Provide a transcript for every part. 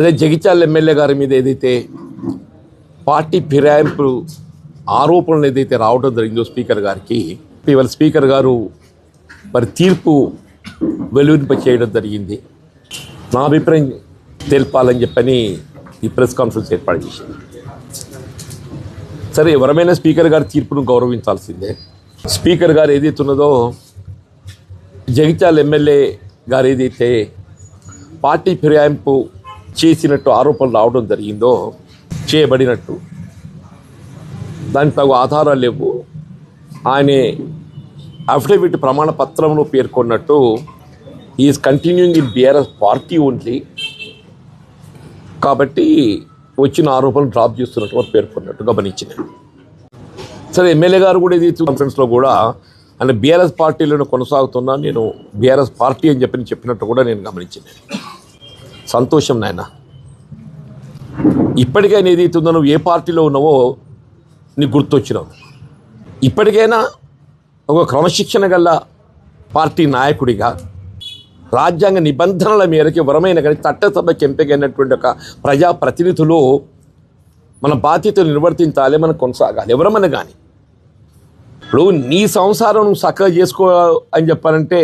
అదే జగిత్యాల ఎమ్మెల్యే గారి మీద ఏదైతే పార్టీ ఫిరాయింపు ఆరోపణలు ఏదైతే రావడం జరిగిందో స్పీకర్ గారికి ఇవాళ స్పీకర్ గారు మరి తీర్పు వెలువరింప చేయడం జరిగింది. నా అభిప్రాయం తెలపాలని చెప్పని ఈ ప్రెస్ కాన్ఫరెన్స్ ఏర్పాటు చేసింది. సరే ఎవరమైనా స్పీకర్ గారి తీర్పును గౌరవించాల్సిందే. స్పీకర్ గారు ఏదైతే ఉన్నదో జగిత్యాల ఎమ్మెల్యే గారు ఏదైతే పార్టీ ఫిరాయింపు చేసినట్టు ఆరోపణలు రావడం జరిగిందో చేయబడినట్టు. దానికి తగు ఆధారాలు లేవు. ఆయన అఫిడవిట్ ప్రమాణ పత్రంలో పేర్కొన్నట్టు is continuing in BRS party only కాబట్టి వచ్చిన ఆరోపణలు డ్రాప్ చేస్తున్నట్టు వారు పేర్కొన్నట్టు గమనించిన సరే ఎమ్మెల్యే గారు కూడా ఇది కాన్ఫరెన్స్లో కూడా ఆయన బీఆర్ఎస్ పార్టీలోనే కొనసాగుతున్నా నేను బీఆర్ఎస్ పార్టీ అని చెప్పి చెప్పినట్టు కూడా నేను గమనించిన సంతోషం నాయన. ఇప్పటికైనా ఏదైతుందో నువ్వు ఏ పార్టీలో ఉన్నావో నీకు గుర్తొచ్చినావు. ఇప్పటికైనా ఒక క్రమశిక్షణ గల పార్టీ నాయకుడిగా రాజ్యాంగ నిబంధనల మేరకు వరమైన కానీ చట్టసభకి ఎంపికైనటువంటి ఒక ప్రజాప్రతినిధులు మన బాధ్యతలు నిర్వర్తించాలి మనం కొనసాగాలి. ఎవరమని కానీ. ఇప్పుడు నీ సంసారం నువ్వు చక్కగా చేసుకో అని చెప్పాలంటే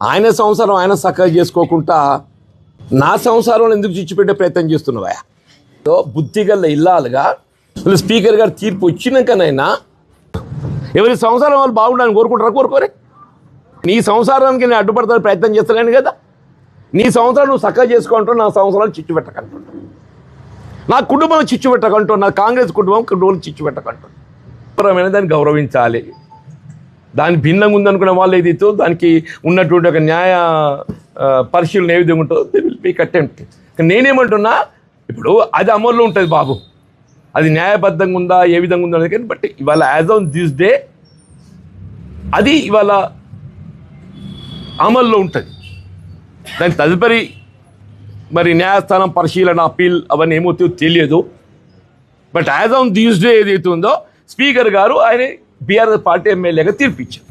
ఆయన సంసారం ఆయన చక్కగా చేసుకోకుండా నా సంసారంలో ఎందుకు చిచ్చిపెట్టే ప్రయత్నం చేస్తున్నావా సో బుద్ధిగల్ల ఇల్లాలుగా స్పీకర్ గారు తీర్పు వచ్చినాకనైనా ఎవరి సంసారం వాళ్ళు బాగుండాలని కోరుకుంటారా? కోరుకోరే. నీ సంసారానికి నేను అడ్డుపడతాను ప్రయత్నం చేస్తలేను కదా. నీ సంవత్సరం నువ్వు చక్కగా చేసుకుంటావు నా సంవత్సరాలు చిచ్చు పెట్టకంటున్నా నా కుటుంబం చిచ్చు పెట్టకంటూ నా కాంగ్రెస్ కుటుంబం కుటుంబం చిచ్చు పెట్టకంటూ పరమైన దాన్ని గౌరవించాలి. దాని భిన్నంగా ఉందనుకున్న వాళ్ళు ఏదైతే దానికి ఉన్నటువంటి ఒక న్యాయ పరిశీలన ఏ విధంగా ఉంటుందో దే విల్ పీక్ అటెంప్ట్ నేనేమంటున్నా ఇప్పుడు అది అమల్లో ఉంటుంది బాబు. అది న్యాయబద్ధంగా ఉందా ఏ విధంగా ఉందా అనేది కానీ బట్ ఇవాళ యాజ్ ఆన్ దిస్ డే అది ఇవాళ అమల్లో ఉంటుంది. దాని తదుపరి మరి న్యాయస్థానం పరిశీలన అప్పీల్ అవన్నీ ఏమవుతాయో తెలియదు. But as on this day ఏదైతే ఉందో స్పీకర్ గారు ఆయన బీఆర్ఎస్ పార్టీ ఎమ్మెల్యేగా తీర్పిచ్చారు.